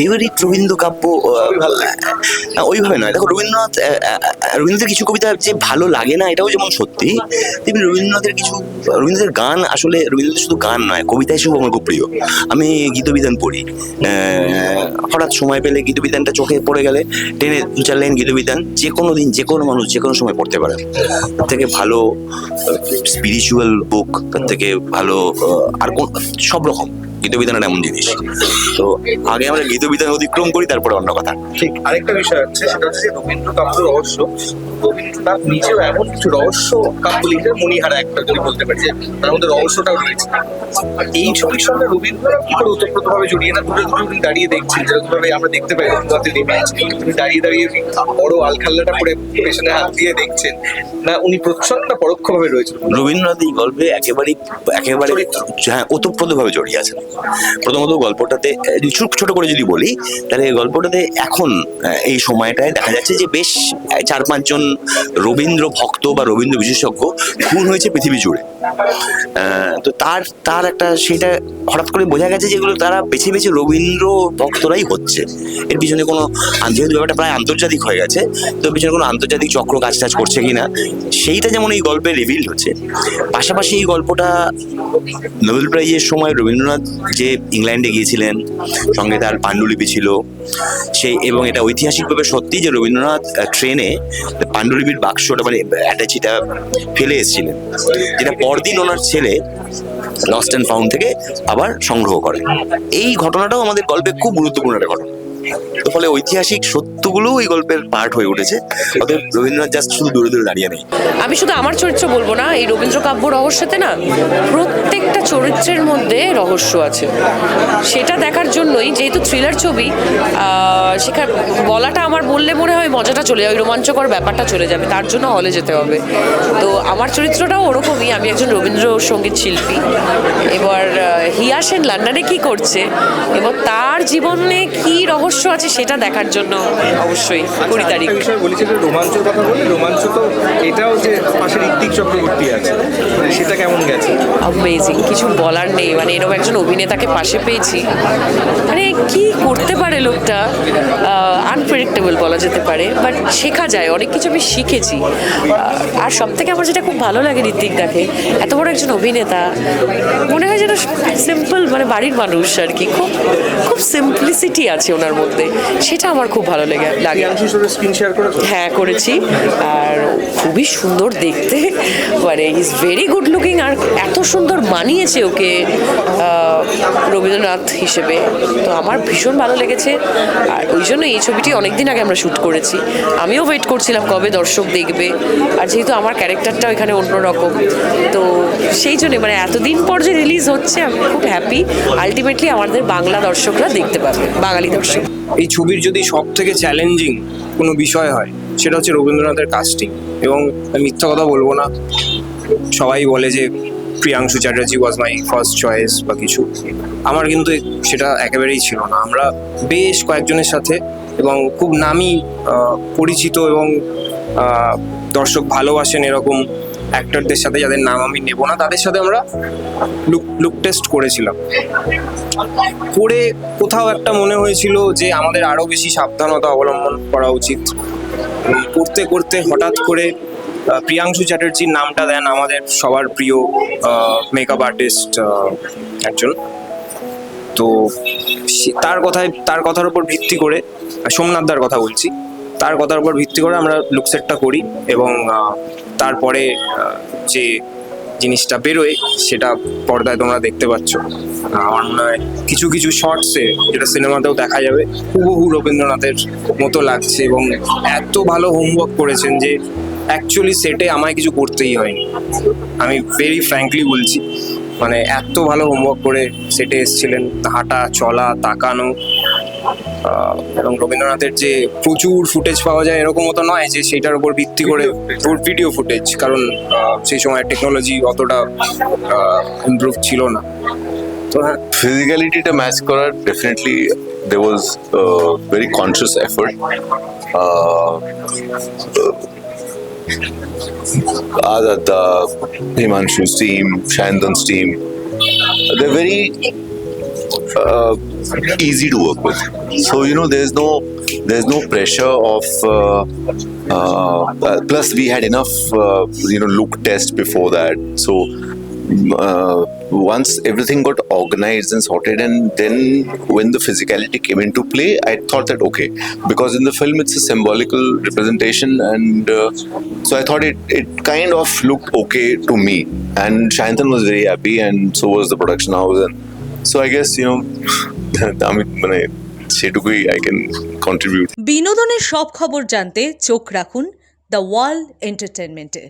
Favourite Rabindra কাব্য ওইভাবে নয়। দেখো রবীন্দ্রনাথ রবীন্দ্রনাথের কিছু কবিতা যে ভালো লাগে না এটাও যেমন সত্যি তেমনি রবীন্দ্রনাথের কিছু রবীন্দ্রনাথের গান আসলে রবীন্দ্রনাথ শুধু গান নয় কবিতা হিসেবে আমার খুব প্রিয়। আমি গীতবিধান পড়ি। হঠাৎ সময় পেলে গীতবিধানটা চোখে পড়ে গেলে টেনে দু চার লাইন গীতবিধান যে কোনো দিন যে কোনো মানুষ যে কোনো সময় পড়তে পারে। তার থেকে ভালো স্পিরিচুয়াল বুক তার থেকে ভালো আর কোন সব রকম। গীতবিধান এমন জিনিস। তো আগে আমরা গীতবিধান অতিক্রম করি তারপরে অন্য কথা। ঠিক আরেকটা বিষয় হচ্ছে সেটা হচ্ছে যে রবীন্দ্র কাব্য রহস্য। রবীন্দ্রনাথ নিজেও এমন কিছু রহস্য কাব্য লিখে মণিহারা একটা যদি বলতে পারি যে তার মধ্যে রহস্যটাও রয়েছে। এই ছবির সঙ্গে রবীন্দ্রনাথ কি করে ওতপ্রোতভাবে জড়িয়ে না দূরে দূরে দাঁড়িয়ে দেখছেন যেরকমভাবে আমরা দেখতে পাই রবীন্দ্রনাথের ইমেজ উনি দাঁড়িয়ে দাঁড়িয়ে বড় আলখাল্লাটা পরে পেছনে হাত দিয়ে দেখছেন। না উনি প্রচ্ছন্ন না পরোক্ষভাবে রয়েছেন। রবীন্দ্রনাথ এই গল্পে একেবারে চরিত্র। হ্যাঁ ওতপ্রোতভাবে জড়িয়ে আছেন। প্রথমত গল্পটাতে ছোট করে যদি বলি, তাহলে এই গল্পটাতে এখন এই সময়টায় দেখা যাচ্ছে যে বেশ চার পাঁচজন রবীন্দ্র ভক্ত বা রবীন্দ্র বিশেষজ্ঞ খুন হয়েছে পৃথিবী জুড়ে। তো তার তার একটা সেটা হঠাৎ করে বোঝা গেছে যেগুলো তারা বেছে বেছে রবীন্দ্র ভক্তরাই হচ্ছে। এর পিছনে কোনো যেহেতু ব্যাপারটা প্রায় আন্তর্জাতিক হয়ে গেছে। তো পিছনে কোনো আন্তর্জাতিক চক্র কাজ টাজ করছে কিনা, সেইটা যেমন এই গল্পে রিভিল হচ্ছে। পাশাপাশি এই গল্পটা নোবেল প্রাইজের সময় রবীন্দ্রনাথ যে ইংল্যান্ডে গিয়েছিলেন, সঙ্গে তার পাণ্ডুলিপি ছিল। সেই এবং এটা ঐতিহাসিকভাবে সত্যি যে রবীন্দ্রনাথ ট্রেনে পাণ্ডুলিপির বাক্সটা মানে অ্যাটাচিটা ফেলে এসেছিলেন, যেটা পরদিন ওনার ছেলে লস্ট অ্যান্ড ফাউন্ড থেকে আবার সংগ্রহ করে এই ঘটনাটাও আমাদের গল্পে খুব গুরুত্বপূর্ণ একটা ঘটনা। ফলে ঐতিহাসিক সত্যগুলোও এই গল্পের পার্ট হয়ে উঠেছে। অতএব রবীন্দ্রনাথ জাস্ট শুধু দূরে দূরে দাঁড়িয়ে নেই। আমি শুধু আমার চরিত্র বলব না, এই রবীন্দ্র কাব্য রহস্যতে না প্রত্যেকটা চরিত্রের মধ্যে রহস্য আছে। সেটা দেখার জন্যই যেহেতু থ্রিলার ছবি সেখানে বলাটা আমার বললে মনে হয় মজাটা চলে যাবে রোমাঞ্চকর ব্যাপারটা চলে যাবে, তার জন্য হলে যেতে হবে। তো আমার চরিত্রটাও ওরকমই, আমি একজন রবীন্দ্রসঙ্গীত শিল্পী। এবার হিয়া সেন লন্ডনে কি করছে? এবং তার জীবনে কি রহস্য আছে সেটা দেখার জন্য অবশ্যই কুড়ি তারিখ। বলেছি যে রোমাঞ্চের কথা বললে রোমাঞ্চ তো এটাও যে পাশে ঋত্বিক চক্রবর্তী আছে সেটা কেমন গেছে? অ্যামেজিং কিছু বলার নেই। মানে এরকম একজন অভিনেতাকে পাশে পেয়েছি। মানে কি করতে পারে লোকটা? আনপ্রেডিক্টেবল বলা যেতে পারে বাট শেখা যায়। অনেক কিছু আমি শিখেছি। আর সব থেকে আমার যেটা খুব ভালো লাগে ঋত্বিক দাকে এত বড় একজন অভিনেতা মনে হয় যেন সিম্পল মানে বাড়ির মানুষ আর কি। খুব খুব সিম্পলিসিটি আছে ওনার মধ্যে। সেটা আমার খুব ভালো লেগে লাগে। হ্যাঁ করেছি। আর খুবই সুন্দর দেখতে। মানে ইজ ভেরি গুড লুকিং আর এত সুন্দর মানিয়েছে ওকে রবীন্দ্রনাথ হিসেবে। তো আমার ভীষণ ভালো লেগেছে। আর ওই জন্য এই ছবিটি অনেক দিন আগে আমরা শ্যুট করেছি। আমিও ওয়েট করছিলাম কবে দর্শক দেখবে। আর যেহেতু আমার ক্যারেক্টারটা এখানে অন্যরকম তো সেই জন্য মানে এতদিন পর যে রিলিজ হচ্ছে আমি খুব হ্যাপি আলটিমেটলি আমাদের বাংলা দর্শকরা দেখতে পাবে বাঙালি দর্শক। এই ছবির যদি সব থেকে চ্যালেঞ্জিং কোনো বিষয় হয়, সেটা হচ্ছে রবীন্দ্রনাথের কাস্টিং এবং আমি মিথ্যা কথা বলব না। সবাই বলে যে Priyanshu Chatterjee was my first choice বা কিছু। আমার কিন্তু সেটা একেবারেই ছিল না। আমরা বেশ কয়েকজনের সাথে এবং খুব নামি পরিচিত এবং দর্শক ভালোবাসেন এরকম অ্যাক্টরদের সাথে যাদের নাম আমি নেব না, তাদের সাথে আমরা লুক লুক টেস্ট করেছিলাম। করে কোথাও একটা মনে হয়েছিল যে আমাদের আরও বেশি সাবধানতা অবলম্বন করা উচিত। করতে করতে হঠাৎ করে প্রিয়াংশু চ্যাটার্জির নামটা দেন আমাদের সবার প্রিয় মেকআপ আর্টিস্ট একজন। তো তার কথায়, তার কথার উপর ভিত্তি করে সোমনাথদার কথা বলছি। তার কথার উপর ভিত্তি করে আমরা লুকসেটটা করি এবং তারপরে যে জিনিসটা বেরোয় সেটা পর্দায় তোমরা দেখতে পাচ্ছ। আমার মনে হয় কিছু কিছু শর্টসে যেটা সিনেমাতেও দেখা যাবে, হুবহু রবীন্দ্রনাথের মতো লাগছে এবং এত ভালো হোমওয়ার্ক করেছেন যে অ্যাকচুয়ালি সেটে আমায় কিছু করতেই হয়নি। আমি ভেরি ফ্র্যাঙ্কলি বলছি মানে এত ভালো হোমওয়ার্ক করে সেটে এসেছিলেন, হাঁটা, চলা, তাকানো এবং রবীন্দ্রনাথের যে প্রচুর ফুটেজ পাওয়া যায় এরকমও তো নয় যে সেটার উপর ভিত্তি করে ভিডিও ফুটেজ কারণ সেই সময় টেকনোলজি অতটা ইমপ্রুভ ছিল না। তো হ্যাঁ ফিজিক্যালিটিটা ম্যাচ করার definitely they was very conscious effort আদাদা হিমাংশু's team, Shandan's team, they're very uh, easy to work with. So you know, there's no there's no pressure of. Uh, uh, plus, we had enough uh, you know look test before that, so. Uh, once everything got organized and sorted, and then when the physicality came into play, I thought that okay, because in the film it's a symbolical representation, and uh, so I thought it it kind of looked okay to me. And Shantan was very happy, and so was the production house, and so I you know, আমি মানে সেটুকুই I can contribute. বিনোদনের সব খবর জানতে চোখ রাখুন the world এন্টারটেনমেন্টে